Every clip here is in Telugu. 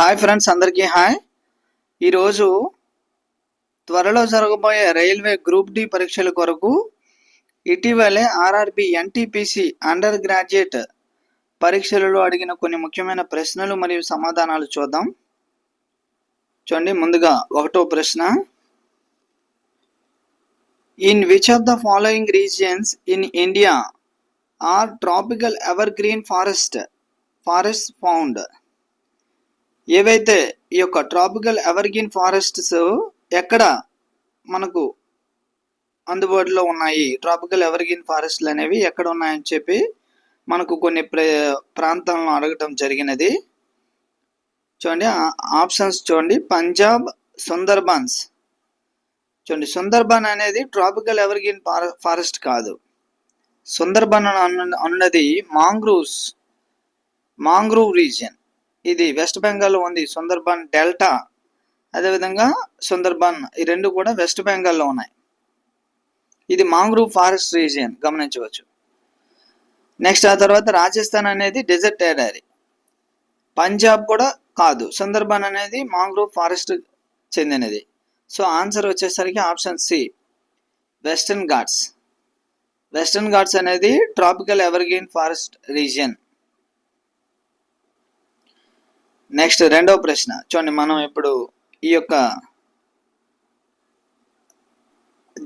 హాయ్ ఫ్రెండ్స్ అందరికీ హాయ్. ఈరోజు త్వరలో జరగబోయే రైల్వే గ్రూప్ డి పరీక్షల కొరకు ఇటీవలే ఆర్ఆర్బి ఎన్టీపీసీ అండర్ గ్రాడ్యుయేట్ పరీక్షలలో అడిగిన కొన్ని ముఖ్యమైన ప్రశ్నలు మరియు సమాధానాలు చూద్దాం. చూడండి ముందుగా ఒకటో ప్రశ్న. In which of the following regions in India are tropical evergreen forest forest found ఏవైతే ఈ యొక్క ట్రాపికల్ ఎవర్గ్రీన్ ఫారెస్ట్స్ ఎక్కడ మనకు అందుబాటులో ఉన్నాయి? ట్రాపికల్ ఎవర్గ్రీన్ ఫారెస్ట్లు అనేవి ఎక్కడ ఉన్నాయని చెప్పి మనకు కొన్ని ప్ర ప్రాంతాలను అడగటం జరిగినది. చూడండి ఆప్షన్స్ చూడండి. పంజాబ్ సుందర్బన్స్ చూడండి సుందర్బన్ అనేది ట్రాపికల్ ఎవర్గ్రీన్ ఫారెస్ట్ కాదు. సుందర్బన్ అన్నది మాంగ్రూవ్స్ మాంగ్రూవ్ రీజియన్ ఇది వెస్ట్ బెంగాల్లో ఉంది సుందర్బన్ డెల్టా అదేవిధంగా సుందర్బన్ ఈ రెండు కూడా వెస్ట్ బెంగాల్లో ఉన్నాయి. ఇది మాంగ్రూవ్ ఫారెస్ట్ రీజియన్ గమనించవచ్చు. నెక్స్ట్ ఆ తర్వాత రాజస్థాన్ అనేది డెజర్ట్ ఏడారి పంజాబ్ కూడా కాదు సుందర్బన్ అనేది మాంగ్రూవ్ ఫారెస్ట్ చెందినది. సో ఆన్సర్ వచ్చేసరికి option C Western Ghats Western Ghats అనేది tropical evergreen forest region next రెండవ ప్రశ్న. చూడండి మనం ఇప్పుడు ఈ యొక్క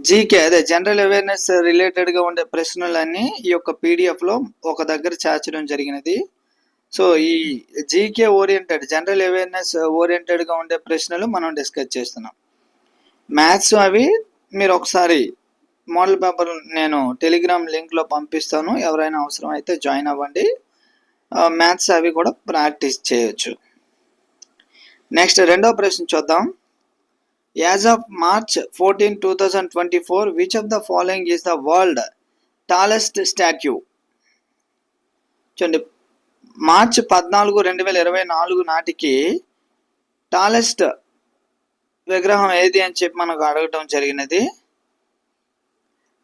జీకే అదే జనరల్ అవేర్నెస్ రిలేటెడ్గా ఉండే ప్రశ్నలన్నీ ఈ యొక్క పీడిఎఫ్లో ఒక దగ్గర చేర్చడం జరిగినది. సో ఈ జీకే ఓరియంటెడ్ జనరల్ అవేర్నెస్ ఓరియంటెడ్గా ఉండే ప్రశ్నలు మనం డిస్కస్ చేస్తున్నాం. మ్యాథ్స్ అవి మీరు ఒకసారి మోడల్ పేపర్ నేను టెలిగ్రామ్ లింక్లో పంపిస్తాను. ఎవరైనా అవసరం అయితే జాయిన్ అవ్వండి. మ్యాథ్స్ అవి కూడా ప్రాక్టీస్ చేయొచ్చు. నెక్స్ట్ రెండో ప్రశ్న చూద్దాం. As of March fourteen two thousand twenty four which of the following is the world tallest statue చూడండి. మార్చ్ పద్నాలుగు రెండు వేల ఇరవై నాలుగు నాటికి టాలెస్ట్ విగ్రహం ఏది అని చెప్పి మనకు అడగటం జరిగినది.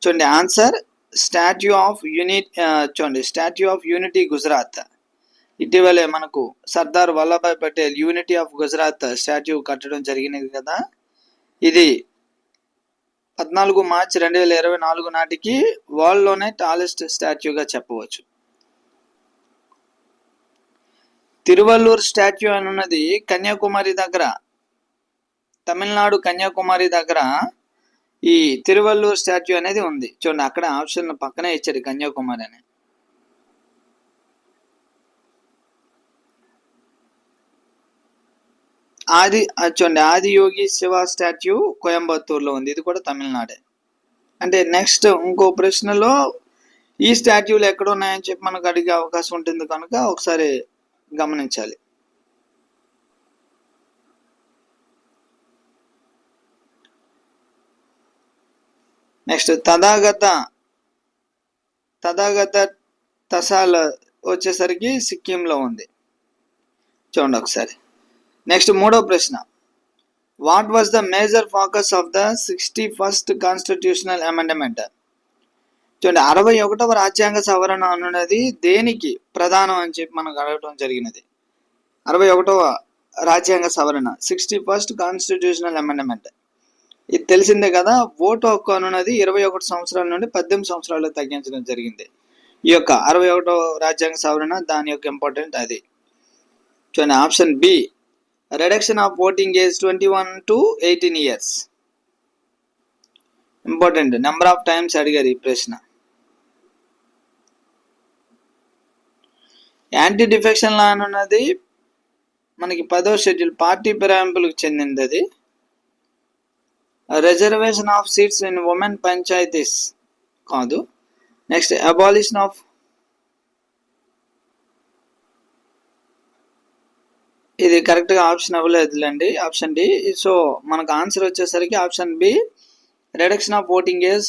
చూడండి ఆన్సర్ స్టాట్యూ ఆఫ్ యూనిట్ చూడండి స్టాట్యూ ఆఫ్ యూనిటీ గుజరాత్ ఇటీవలే మనకు Sardar Vallabhbhai Patel unity of Gujarat statue కట్టడం జరిగినది కదా? ఇది పద్నాలుగు మార్చి రెండు వేల ఇరవై నాలుగు నాటికి వరల్డ్లోనే టాలెస్ట్ స్టాట్యూగా చెప్పవచ్చు. తిరువల్లూరు స్టాట్యూ అని ఉన్నది కన్యాకుమారి దగ్గర. తమిళనాడు కన్యాకుమారి దగ్గర ఈ తిరువల్లూరు స్టాట్యూ అనేది ఉంది. చూడండి అక్కడ ఆప్షన్ పక్కనే ఇచ్చారు కన్యాకుమారి అని. ఆది చూడండి ఆది యోగి శివ స్టాచ్యూ కోయంబత్తూర్లో ఉంది. ఇది కూడా తమిళనాడే. అంటే నెక్స్ట్ ఇంకో ప్రశ్నలో ఈ స్టాట్యూలు ఎక్కడ ఉన్నాయని చెప్పి మనకు అడిగే అవకాశం ఉంటుంది కనుక ఒకసారి గమనించాలి. నెక్స్ట్ తథాగత తథాగత తసాల వచ్చేసరికి సిక్కింలో ఉంది. చూడండి ఒకసారి. నెక్స్ట్ మూడో ప్రశ్న. What was the major focus of the sixty first constitutional amendment చూడండి అరవై ఒకటవ రాజ్యాంగ సవరణ అన్నది దేనికి ప్రధానం అని చెప్పి మనకు అడగటం జరిగినది. అరవై ఒకటవ రాజ్యాంగ సవరణ సిక్స్టీ ఫస్ట్ కాన్స్టిట్యూషనల్ అమెండ్మెంట్ ఇది తెలిసిందే కదా ఓటు హక్కు అనున్నది ఇరవై ఒకటి సంవత్సరాల నుండి పద్దెనిమిది సంవత్సరాలు తగ్గించడం జరిగింది. ఈ యొక్క అరవై ఒకటో రాజ్యాంగ సవరణ దాని యొక్క ఇంపార్టెంట్ అది. చూడండి option B reduction of voting age twenty one to eighteen years important number of times అడిగారు ఈ ప్రశ్న. యాంటీ డిఫెక్షన్ లా అన్నది మనకి పదో షెడ్యూల్ పార్టీ ఫిరాయింపులకు చెందింది అది reservation of seats in women panchayats కాదు. నెక్స్ట్ అబాలిషన్ ఆఫ్ ఇది కరెక్ట్గా ఆప్షన్ అవ్వలేదులేండి. ఆప్షన్ డి సో మనకు ఆన్సర్ వచ్చేసరికి option B reduction of voting age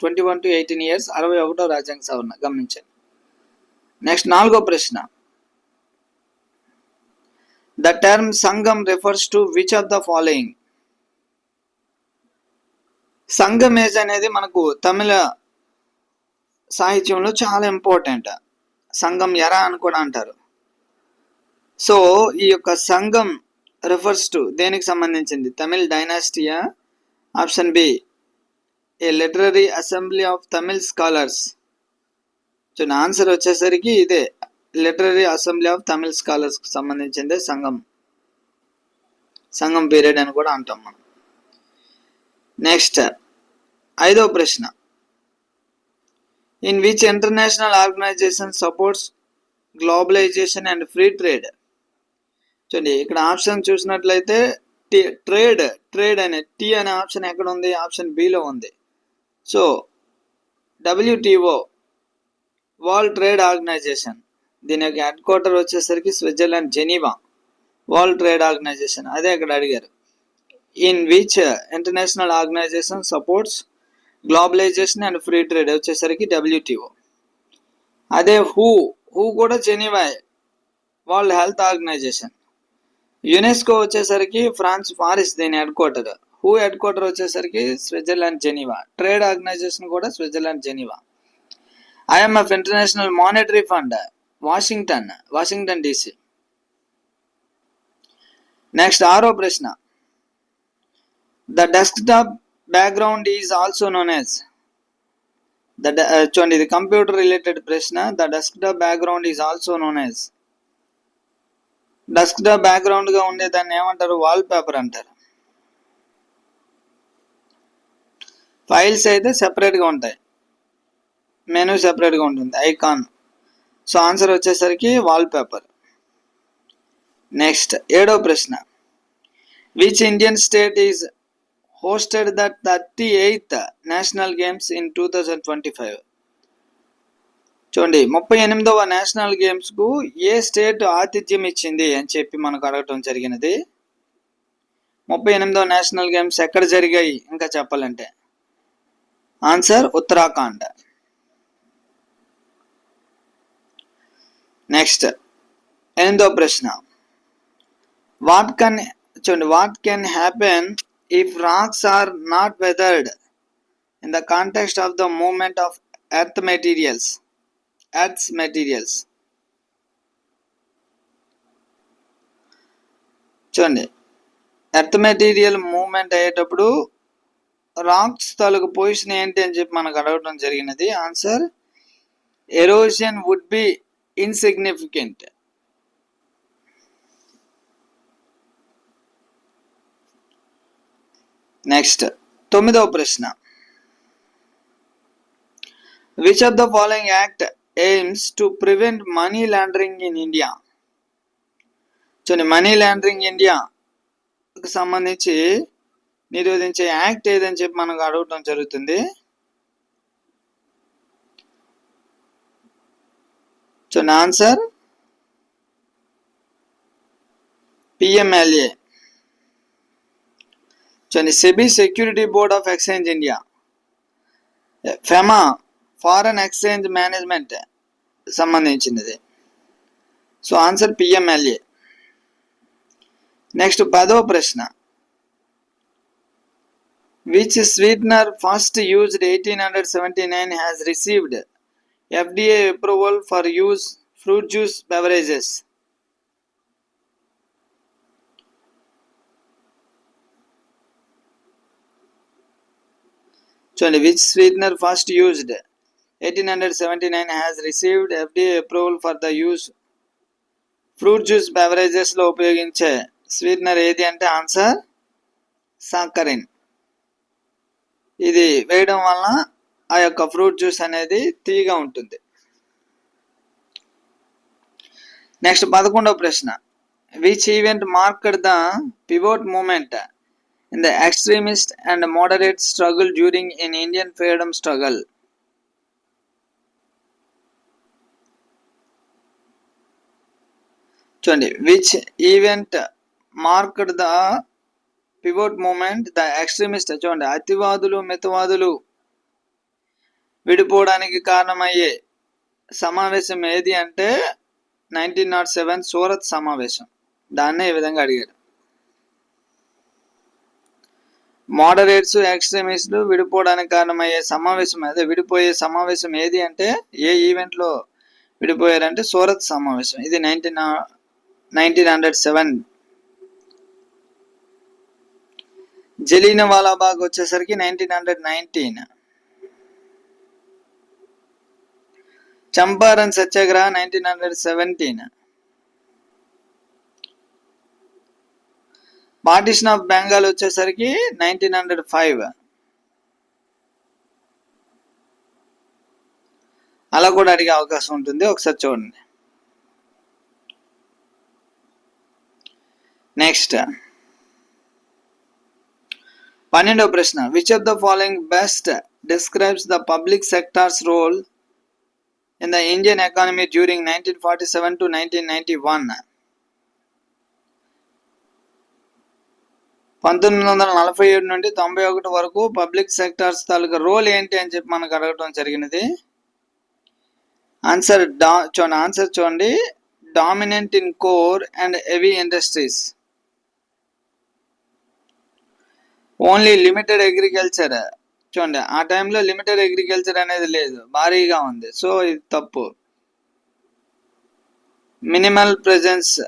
twenty one to eighteen years అరవై ఒకటో రాజ్యాంగ సవరణ. గమనించండి. నెక్స్ట్ నాలుగో ప్రశ్న. The term Sangam refers to which of the following Sangam age అనేది మనకు తమిళ సాహిత్యంలో చాలా ఇంపార్టెంట్ సంఘం ఎరా అని కూడా అంటారు. సో ఈ యొక్క సంఘం రిఫర్స్ టు దేనికి సంబంధించింది? Tamil dynasty option B a literary assembly of Tamil scholars so నా ఆన్సర్ వచ్చేసరికి ఇదే. లిటరరీ అసెంబ్లీ ఆఫ్ తమిళ్ స్కాలర్స్కు సంబంధించిందే సంఘం. సంఘం పీరియడ్ అని కూడా అంటాం మనం. నెక్స్ట్ ఐదో ప్రశ్న. In which international organization supports globalization and free trade చూడండి ఇక్కడ ఆప్షన్ చూసినట్లయితే ట్రేడ్ ట్రేడ్ అనే టీ అనే ఆప్షన్ ఎక్కడ ఉంది? ఆప్షన్ బిలో ఉంది. So WTO world trade organization. దీని యొక్క హెడ్ క్వార్టర్ వచ్చేసరికి Switzerland Geneva. World trade organization. అదే ఇక్కడ అడిగారు. In which international organization supports globalization and free trade వచ్చేసరికి డబ్ల్యూటిఓ అదే హూ హూ కూడా Geneva world health organization. UNESCO వచ్చేసరికి ఫ్రాన్స్ పారిస్ దీని హెడ్ క్వార్టర్ హూ హెడ్ క్వార్టర్ వచ్చేసరికి స్విట్జర్లాండ్ జెనీవా. ట్రేడ్ ఆర్గనైజేషన్ కూడా Switzerland Geneva. IMF international monetary fund Washington Washington DC. Next ఆరో ప్రశ్న. The desktop background is also known as. The చూడండి ఇది కంప్యూటర్ రిలేటెడ్ ప్రశ్న. The desktop background is also known as. Desktop బ్యాక్గ్రౌండ్గా ఉండే దాన్ని ఏమంటారు? వాల్ పేపర్ అంటారు. ఫైల్స్ అయితే సెపరేట్గా ఉంటాయి. మెనూ సెపరేట్గా ఉంటుంది. ఐకాన్ సో ఆన్సర్ వచ్చేసరికి వాల్ పేపర్ నెక్స్ట్ ఏడో ప్రశ్న. Which Indian state is hosted the thirty eighth national games in two thousand twenty five చూడండి ముప్పై ఎనిమిదవ నేషనల్ గేమ్స్కు ఏ స్టేట్ ఆతిథ్యం ఇచ్చింది అని చెప్పి మనకు అడగటం జరిగినది. ముప్పై ఎనిమిదవ నేషనల్ గేమ్స్ ఎక్కడ జరిగాయి? ఇంకా చెప్పాలంటే ఆన్సర్ ఉత్తరాఖండ్. నెక్స్ట్ ఎనిమిదో ప్రశ్న. వాట్ కెన్ చూడండి what can happen if rocks are not weathered in the context of the moment of earth materials adds materials చూడండి. ఎర్త్ మెటీరియల్ మూవ్మెంట్ అయ్యేటప్పుడు రాక్స్ తాలూకు పొజిషన్ ఏంటి అని చెప్పి మనకు అడగడం జరిగినది. Answer erosion would be insignificant next తొమ్మిదవ ప్రశ్న. Which of the following act aims to prevent money laundering in India చూడండి మనీ లాండరింగ్ ఇండియాకి సంబంధించి నిరోధించే యాక్ట్ ఏదని చెప్పి మనకు అడగటం జరుగుతుంది. చూడండి ఆన్సర్ పిఎంఎల్ఏ చూడండి SEBI security board of exchange India FEMA foreign exchange management సంబంధించినది. సో ఆన్సర్ పిఎంఎల్ఏ నెక్స్ట్ పదవ ప్రశ్న. Which sweetener first used eighteen hundred seventy nine has received FDA approval for use fruit juice beverages చూడండి which sweetener first used eighteen hundred seventy nine approval for the approval for the use fruit juice బెవరేజెస్లో ఉపయోగించే స్వీట్నర్ ఏది అంటే ఆన్సర్ సాకరిన్ ఇది వేయడం వలన ఆ యొక్క ఫ్రూట్ జ్యూస్ అనేది తీగా ఉంటుంది. నెక్స్ట్ పదకొండవ ప్రశ్న. Which event marked the pivot moment in the extremist and moderate struggle during in Indian freedom struggle చూడండి which event marked the pivot moment the extremist చూడండి అతివాదులు మితవాదులు విడిపోవడానికి కారణమయ్యే సమావేశం ఏది అంటే నైన్టీన్ నాట్ సెవెన్ సూరత్ సమావేశం. దాన్నే ఈ విధంగా అడిగారు. మోడరేట్స్ ఎక్స్ట్రీమిస్టులు విడిపోవడానికి కారణమయ్యే సమావేశం అదే విడిపోయే సమావేశం ఏది అంటే ఏ ఈవెంట్లో విడిపోయారంటే సూరత్ సమావేశం. ఇది nineteen nineteen hundred seven. Jallianwala Walabagh వచ్చేసరికి nineteen hundred nineteen. Champaran Satyagraha nineteen hundred seventeen. Partition of Bengal వచ్చేసరికి నైన్టీన్ హండ్రెడ్ ఫైవ్. అలా కూడా అడిగే అవకాశం ఉంటుంది. ఒకసారి చూడండి. నెక్స్ట్ పన్నెండవ ప్రశ్న. Which of the following best describes the public sectors role in the Indian economy during nineteen forty seven to nineteen ninety one పంతొమ్మిది వందల నలభై ఏడు నుండి తొంభై ఒకటి వరకు పబ్లిక్ సెక్టార్స్ తాలూకా రోల్ ఏంటి అని చెప్పి మనకు అడగటం జరిగినది. ఆన్సర్ డా చూడండి ఆన్సర్ చూడండి. Dominant in core and heavy industries only limited agriculture. చూడండి ఆ టైంలో లిమిటెడ్ అగ్రికల్చర్ అనేది లేదు. భారీగా ఉంది. సో ఇది తప్పు. మినిమల్ ప్రెజెన్స్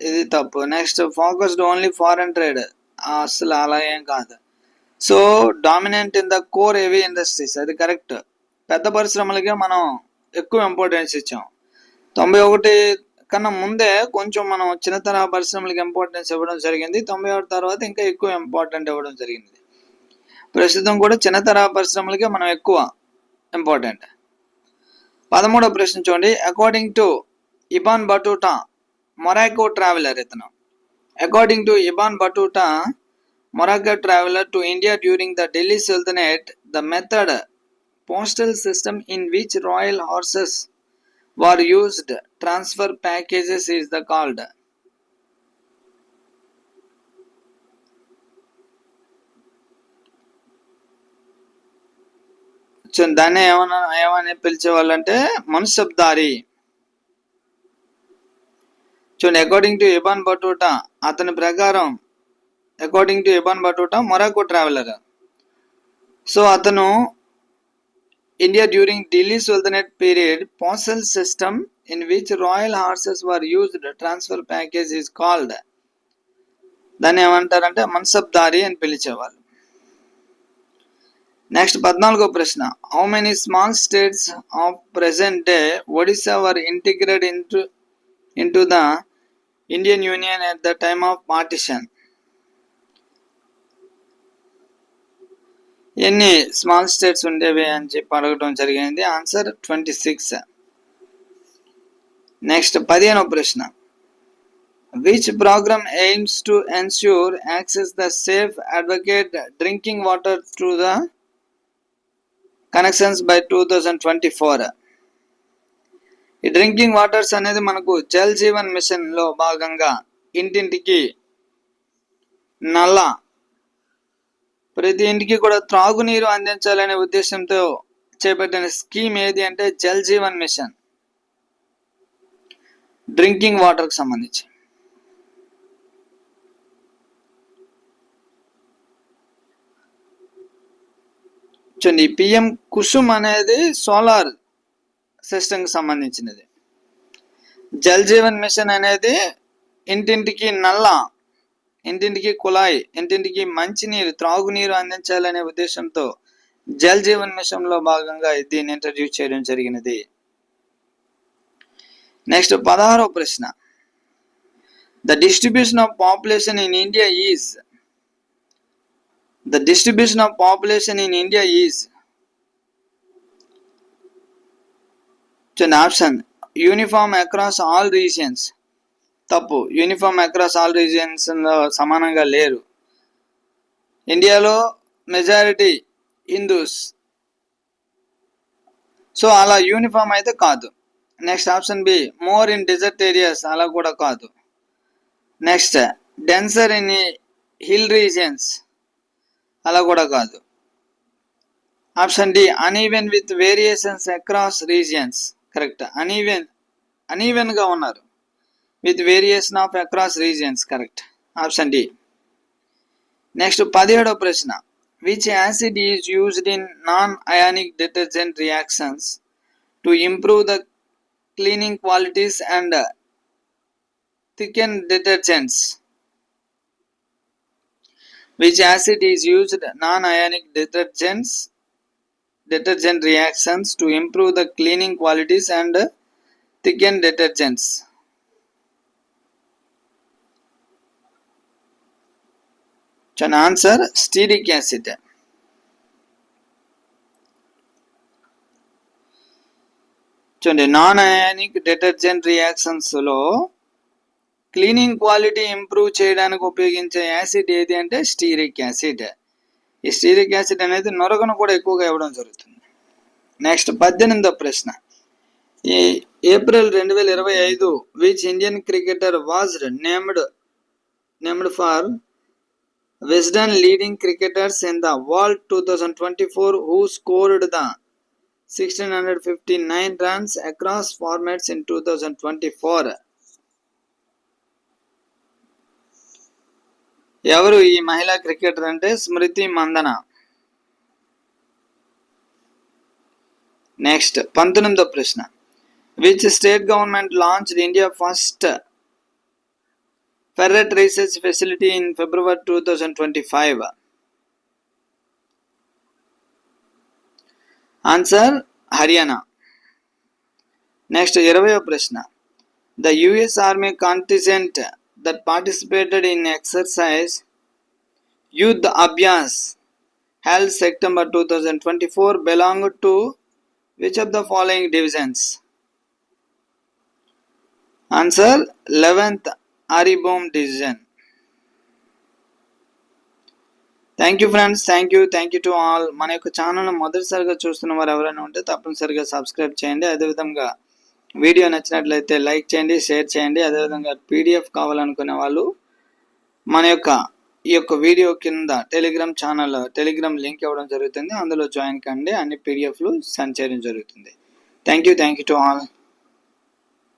ఇది తప్పు. Next focused only foreign trade. అసలు అలా ఏం కాదు. So dominant in the core heavy industries. అది కరెక్ట్. పెద్ద పరిశ్రమలకే మనం ఎక్కువ ఇంపార్టెన్స్ ఇచ్చాం. తొంభై ఒకటి కన్నా ముందే కొంచెం మనం చిన్నతన పరిశ్రమలకు ఇంపార్టెన్స్ ఇవ్వడం జరిగింది. తొంభై ఆరు తర్వాత ఇంకా ఎక్కువ ఇంపార్టెంట్ ఇవ్వడం జరిగింది. ప్రస్తుతం కూడా చిన్నతర పరిశ్రమలకే మనం ఎక్కువ ఇంపార్టెంట్ పదమూడవ ప్రశ్న చూడండి. According to Ibn Battuta Morocco traveller ఇతను. According to Ibn Battuta Morocco traveller to India during the Delhi sultanate the method postal system in which royal horses were used. Transfer packages is the called. దాన్ని ఏమన్నా ఏమని పిలిచేవాళ్ళంటే మనుషబ్దారి చూడండి అకార్డింగ్ టు ఇబాన్ బటూటా అతని ప్రకారం according to Ibn Battuta Morocco traveller so అతను India during Delhi Sultanate period, postal system in which royal horses were used transfer package is called. దాన్ని ఏమంటారంటే మన్సబ్దారి అని పిలిచేవాళ్ళు నెక్స్ట్ పద్నాలుగో ప్రశ్న how many small states of present day Odisha were integrate into into the Indian union at the time of partition ఎన్ని స్మాల్ స్టేట్స్ ఉండేవి అని చెప్పి అడగడం జరిగింది. Answer twenty six. నెక్స్ట్ పదిహేనో ప్రశ్న. Which program aims to ensure access the safe advocate drinking water to the connections by two thousand twenty four ఈ డ్రింకింగ్ వాటర్స్ అనేది మనకు జల్ జీవన్ మిషన్లో భాగంగా ఇంటింటికి నల్ల ప్రతి ఇంటికి కూడా త్రాగునీరు అందించాలనే ఉద్దేశంతో చేపట్టిన స్కీమ్ ఏది అంటే జల్ జీవన్ మిషన్. డ్రింకింగ్ వాటర్కి సంబంధించి. చూడండి పిఎం కుసుమ్ అనేది సోలార్ సిస్టమ్కి సంబంధించినది. జల్ జీవన్ మిషన్ అనేది ఇంటింటికి నల్ల ఇంటింటికి కుళాయి ఇంటింటికి మంచినీరు త్రాగునీరు అందించాలనే ఉద్దేశంతో జల్ జీవన్ మిషన్లో భాగంగా దీన్ని ఇంట్రడ్యూస్ చేయడం జరిగినది. నెక్స్ట్ పదహారవ ప్రశ్న. The distribution of population in India is the distribution of population in India is option uniform across all regions తప్పు. యూనిఫామ్ అక్రాస్ ఆల్ రీజియన్స్ సమానంగా లేరు. ఇండియాలో మెజారిటీ హిందూస్. సో అలా యూనిఫామ్ అయితే కాదు. Next option B more in desert areas అలా కూడా కాదు. Next denser in hill regions అలా కూడా కాదు. Option D uneven with variations across regions. Correct. Uneven అన్ఈవెన్గా ఉన్నారు. with variation of across regions. Correct. Option D. Next, Padihado Prashna. Which acid is used in non-ionic detergent reactions to improve the cleaning qualities and uh, thicken detergents? Which acid is used non-ionic detergents detergent reactions to improve the cleaning qualities and uh, thicken detergents? So an answer? Stearic acid. చూడండి నాన్ అయానిక్ డిటర్జెంట్ రియాక్షన్స్లో క్లీనింగ్ క్వాలిటీ ఇంప్రూవ్ చేయడానికి ఉపయోగించే యాసిడ్ ఏది అంటే స్టీరిక్ యాసిడ్ ఈ స్టీరిక్ యాసిడ్ అనేది నొరగను కూడా ఎక్కువగా ఇవ్వడం జరుగుతుంది. నెక్స్ట్ పద్దెనిమిదో ప్రశ్న. ఈ ఏప్రిల్ రెండు వేల ఇరవై ఐదు which Indian cricketer was named named for Wisden leading cricketers in the world two thousand twenty four who scored the sixteen hundred fifty nine runs across formats in two thousand twenty four ఎవరు ఈ మహిళా క్రికెటర్ అంటే? స్మృతి మందన. నెక్స్ట్ పంతొమ్మిదో ప్రశ్న. Which state government launched India first Ferret Research Facility in February 2025? Answer Haryana. Next, Yeravayo Prashna. The US Army contingent that participated in exercise Yudh Abhyas held September 2024 belonged to which of the following divisions? Answer 11th ఆరిబోమ్ decision thank you friends thank you thank you to all మన యొక్క ఛానల్ మొదటిసారిగా చూస్తున్న వారు ఎవరైనా ఉంటే తప్పనిసరిగా సబ్స్క్రైబ్ చేయండి. అదేవిధంగా వీడియో నచ్చినట్లయితే లైక్ చేయండి షేర్ చేయండి. అదేవిధంగా పీడిఎఫ్ కావాలనుకునే వాళ్ళు మన యొక్క ఈ యొక్క వీడియో కింద టెలిగ్రామ్ ఛానల్ టెలిగ్రామ్ లింక్ ఇవ్వడం జరుగుతుంది. అందులో జాయిన్ కండి. అన్ని పీడిఎఫ్లు సెండ్ చేయడం జరుగుతుంది. Thank you thank you to all